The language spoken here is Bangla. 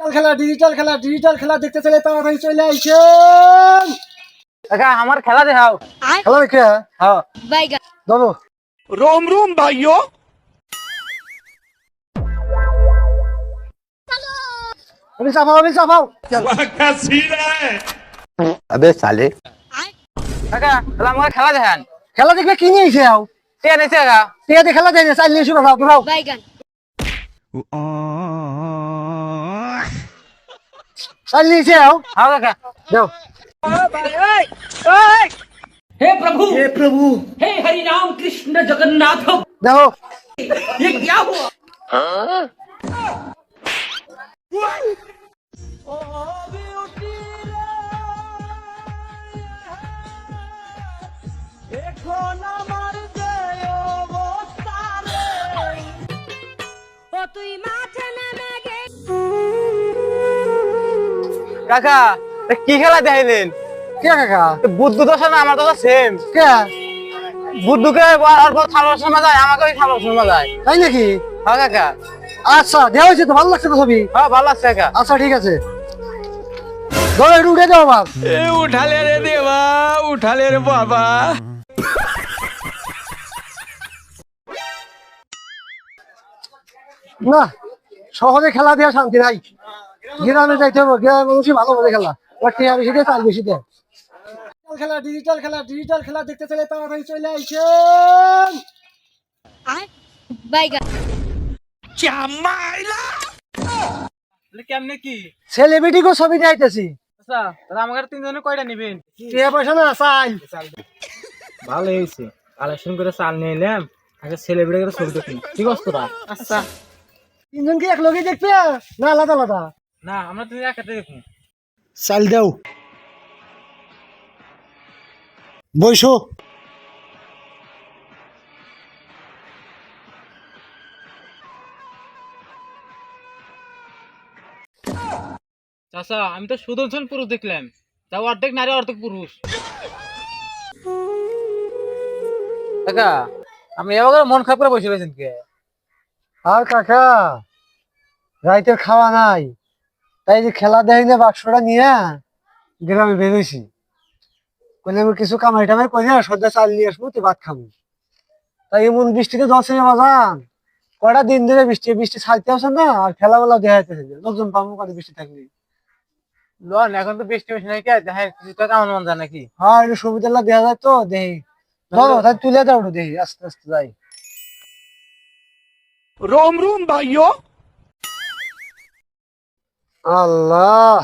ডিজিটাল খেলা ডিজিটাল খেলা ডিজিটাল খেলা দেখতে চলে তাড়াতাড়ি চলে আইছেন কাকা আমার খেলা দেখাও খেলা দেখে হ্যাঁ বাইগান ধরো रोम रोम भाइयों আমি চাপাও আমি চাপাও क्या सीन है अबे साले কাকা তাহলে আমাকে খেলা দেখান খেলা দেখলে কি নিয়ে আইছে আও ঠিক আছে কাকা ঠিক আছে খেলা দেয় না চাইলে শুরু দাও দাও বাইগান চাইলে নিয়েছে আও হ্যাঁ কাকা দাও हे प्रभु এ প্রভু हे हरि राम कृष्ण जगन्नाथ দেখো ये क्या हुआ ও তুই মাঠে কাকা কি খেলা দেখাইলেন? কে কাকা? বুদ্ধ দশা না আমার দশা সেম কে? বুদ্ধুকে আর পর থালো শর্মা যায় আমাকে ওই থালো শর্মা যায়। তাই নাকি? হ্যাঁ কাকা। আচ্ছা দেওয়া হয়েছে তো ভালো লাগছে তো ছবি? হ্যাঁ ভালো লাগছে কাকা। আচ্ছা ঠিক আছে। ধরো একটু এ উঠালে রে দেবা উঠালে রে বাবা। না সহজে খেলা দেওয়া শান্তি নাই। গ্রামে যাইতে হবে ভালো খেলা। টিয়া বেশি তার বেশি দেয় খেলা ডিজিটাল খেলা ডিজিটাল খেলা দেখতে চাইলে তাড়াতাড়ি চলে আইছেন আর চামাইলা কেমনে কি? সেলিব্রিটি কো ছবি যাইতেছি আচ্ছা তাহলে আমাদের তিনজনে কয়টা নেবেন? পয়সা না চাল। ভালো হয়েছে। কালেকশন করে চাল নিলাম আগে সেলিব্রিটি করে ছবি দেখি। ঠিক আছে তোরা আচ্ছা। তিনজন কি এক লগে না আলাদা আলাদা। না আমরা তুমি একসাথে দেখুন। চাল দেও। বইসো চাচা আমি তো সুদর্শন পুরুষ দেখলাম। তাও অর্ধেক নারী অর্ধেক পুরুষ। কাকা আমি এবার মন খারাপ করে বসে রয়েছেন কে? আর কাকা রাইতের খাওয়া নাই। তাই যে খেলা দেয় না বাক্সটা নিয়ে গ্রামে বেরোইছি। আমি কিছু কামাই টামাই করি না সদ্যা চাল নিয়ে আসব তুই ভাত খাব। তাই এমন বৃষ্টিতে দশে বাজান। কটা দিন ধরে বৃষ্টি বৃষ্টি ছাড়তে আসে না আর খেলাগুলো দেখাইতেছে লোকজন পাবো কত বৃষ্টি থাকবে। এখন তো বৃষ্টি বেশি নাকি? দেখা কিছু টাকা মন যায় নাকি? হ্যাঁ একটু সুবিধা দেখা যায় তো দেখি ধরো তাই তুলে দাও দেখি আস্তে আস্তে যাই। রোম রোম ভাইও আল্লাহ।